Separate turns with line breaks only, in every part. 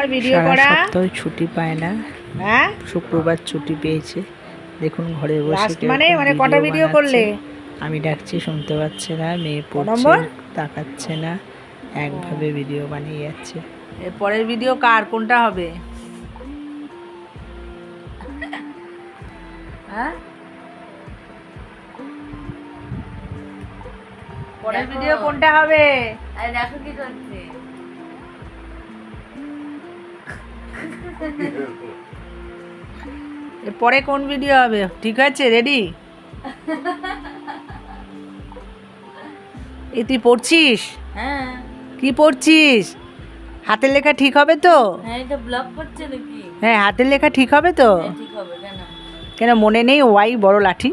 তোমার ভিডিও করা।
সপ্তাহ ছুটি পায় না।
হ্যাঁ?
শুক্রবার ছুটি পেয়েছে। দেখুন ঘরে বসে
লাস্ট মানে মানে কটা ভিডিও করলে?
আমি ডাকছি শুনতে পাচ্ছে না মেয়ে পড়ছে? তাকাচ্ছে না একভাবে ভিডিও বানিয়ে যাচ্ছে।
এর পরের ভিডিও কার? কোনটা হবে? হ্যাঁ? পরের ভিডিও কোনটা হবে?
আরে দেখো কি করছে।
পরে কোন ভিডিও হবে? ঠিক আছে রেডি এ তুই পড়ছিস?
হ্যাঁ।
কি পড়ছিস? হাতের লেখা ঠিক হবে তো?
হ্যাঁ
হ্যাঁ হাতের লেখা ঠিক হবে তো?
হ্যাঁ, কেন
মনে নেই ওয়াই বড় লাঠি?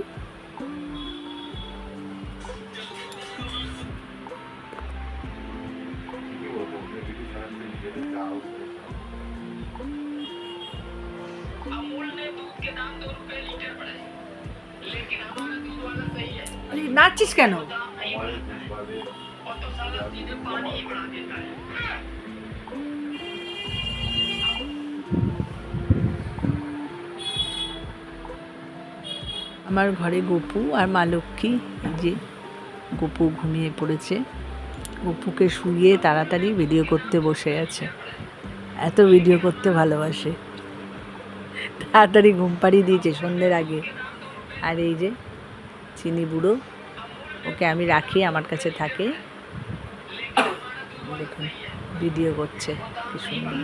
নাচছিস কেন? আমার ঘরে গপু আর মা লক্ষ্মী যে গপু ঘুমিয়ে পড়েছে। গপুকে শুয়ে তাড়াতাড়ি ভিডিও করতে বসে আছে। এত ভিডিও করতে ভালোবাসে। তাড়াতাড়ি ঘুম পাড়িয়ে দিয়েছে সন্ধ্যের আগে। আর এই যে চিনি বুড়ো ওকে আমি রাখি আমার কাছে থাকে। দেখুন ভিডিও করছে কি সুন্দর।